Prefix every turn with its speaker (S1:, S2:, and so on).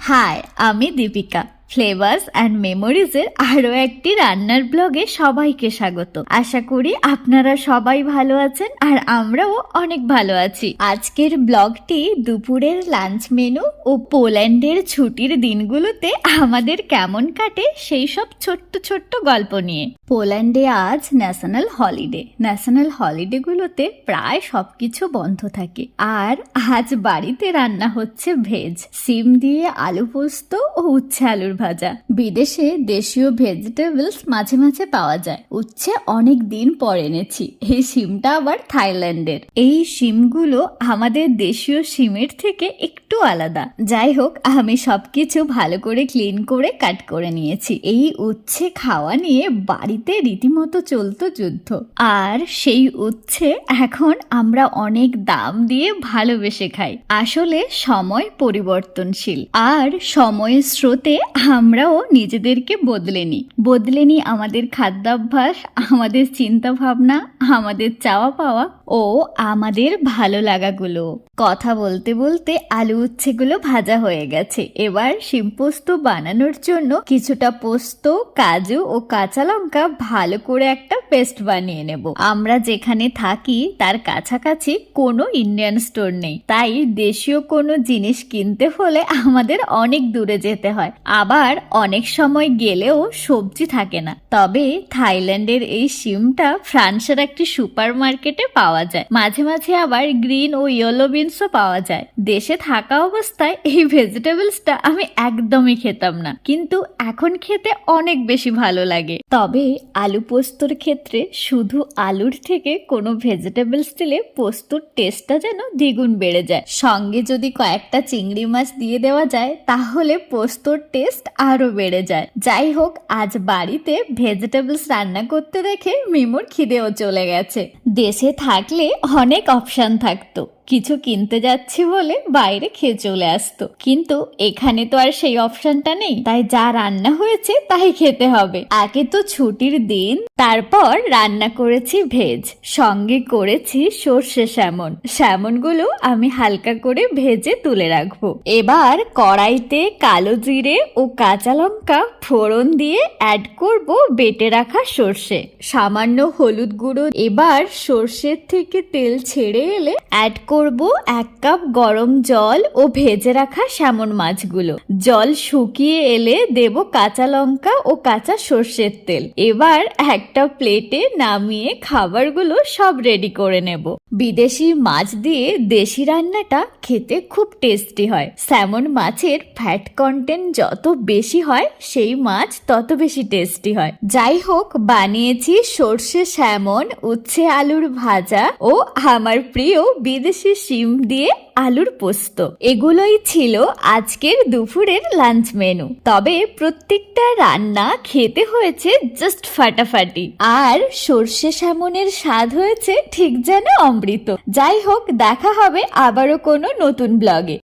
S1: High আমি Deepika Flavours and মেমোরিজের আরও একটি রান্নার ব্লগে সবাইকে স্বাগত। আশা করি আপনারা সবাই ভালো আছেন আর আমরাও অনেক ভালো আছি। আজকের ব্লগটি দুপুরের লাঞ্চ মেনু ও পোল্যান্ডের ছুটির দিনগুলোতে আমাদের কেমন কাটে সেই সব ছোট্ট ছোট্ট গল্প নিয়ে। পোল্যান্ডে আজ ন্যাশনাল হলিডে। ন্যাশনাল হলিডেগুলোতে প্রায় সবকিছু বন্ধ থাকে। আর আজ বাড়িতে রান্না হচ্ছে ভেজ। সিম দিয়ে আলু পোস্ত ও উচ্ছে আলুর ভাজা। বিদেশে দেশীয় ভেজিটেবলস মাঝে মাঝে পাওয়া যায়। উচ্ছে অনেক দিন পর এনেছি। এই সিমটা আবার থাইল্যান্ডের। এই সিমগুলো আমাদের দেশীয় সিমের থেকে একটু আলাদা। যাই হোক, আমি সবকিছু ভালো করে ক্লিন করে কাট করে নিয়েছি। এই উচ্ছে খাওয়া নিয়ে বাড়িতে রীতিমতো চলতো যুদ্ধ। আর সেই উচ্ছে এখন আমরা অনেক দাম দিয়ে ভালোবেসে খাই। আসলে সময় পরিবর্তনশীল। আর সময়ের স্রোতে আমরাও নিজেদেরকে বদলে নিই। বদলে নিই আমাদের খাদ্যাভ্যাস, আমাদের চিন্তা ভাবনা আমাদের চাওয়া পাওয়া ও আমাদের ভালো লাগাগুলো। কথা বলতে বলতে আলু উচ্ছেগুলো ভাজা হয়ে গেছে। এবার শিম পোস্ত বানানোর জন্য কিছুটা পোস্ত, কাজু ও কাঁচা লঙ্কা ভালো করে একটা পেস্ট বানিয়ে নেব। আমরা যেখানে থাকি তার কাছাকাছি কোনো ইন্ডিয়ান স্টোর নেই। তাই দেশীয় কোনো জিনিস কিনতে হলে আমাদের অনেক দূরে যেতে হয়। আবার অনেক সময় গেলেও সবজি থাকে না। তবে থাইল্যান্ডের এই সিমটা ফ্রান্সের একটি সুপার মার্কেটে পাওয়া যায়। মাঝে মাঝে আবার গ্রিন ও ইয়েলো বিনসও পাওয়া যায়। দেশে থাকা অবস্থায় এই ভেজিটেবলসটা আমি একদমই খেতাম না। কিন্তু এখন খেতে অনেক বেশি ভালো লাগে। তবে আলু পোস্তর ক্ষেত্রে শুধু আলুর থেকে কোনো ভেজিটেবলস দিলে পোস্তর টেস্টটা যেন দ্বিগুণ বেড়ে যায়। সঙ্গে যদি কয়েকটা চিংড়ি মাছ দিয়ে দেওয়া যায়, তাহলে পোস্তর টেস্ট আরও বেড়ে যায়। যাই হোক, আজ বাড়িতে ভেজিটেবলস রান্না করতে দেখে মিমুর খিদেও চলে গেছে। দেশে থাকলে অনেক অপশান থাকতো। কিছু কিনতে যাচ্ছি বলে বাইরে খেয়ে চলে আসতো। কিন্তু এখানে তো আর সেই অপশনটা নেই। তাই যা রান্না হয়েছে তাই খেতে হবে। আগে তো ছুটির দিন, তারপর রান্না করেছি ভেজ, সঙ্গে করেছি সর্ষে স্যামন। স্যামনগুলো আমি হালকা করে ভেজে তুলে রাখব। এবার কড়াইতে কালো জিরে ও কাঁচা লঙ্কা ফোড়ন দিয়ে অ্যাড করব বেটে রাখা সর্ষে। সামান্য হলুদ গুঁড়ো। এবার সর্ষের থেকে তেল ছেড়ে এলে অ্যাড করব এক কাপ গরম জল ও ভেজে রাখা স্যামন মাছগুলো। জল শুকিয়ে এলে দেব কাঁচা লঙ্কা ও কাঁচা সর্ষের তেল। এবার একটা প্লেটে নামিয়ে খাবারগুলো সব রেডি করে নেব। বিদেশি মাছ দিয়ে দেশি রান্নাটা খেতে খুব টেস্টি হয়। স্যামন মাছের ফ্যাট কন্টেন্ট যত বেশি হয়, সেই মাছ তত বেশি টেস্টি হয়। যাই হোক, বানিয়েছি সর্ষে স্যামন উচ্ছে আলুর ভাজা ও আমার প্রিয় বিদেশি শিম দিয়ে আলুর পোস্ত। এগুলোই ছিল আজকের দুপুরের লাঞ্চ মেনু। তবে প্রত্যেকটা রান্না খেতে হয়েছে জাস্ট ফাটাফাটি। আর সর্ষে সামনের স্বাদ হয়েছে ঠিক যেন অমৃত। যাই হোক, দেখা হবে আবারও কোনো নতুন ব্লগে।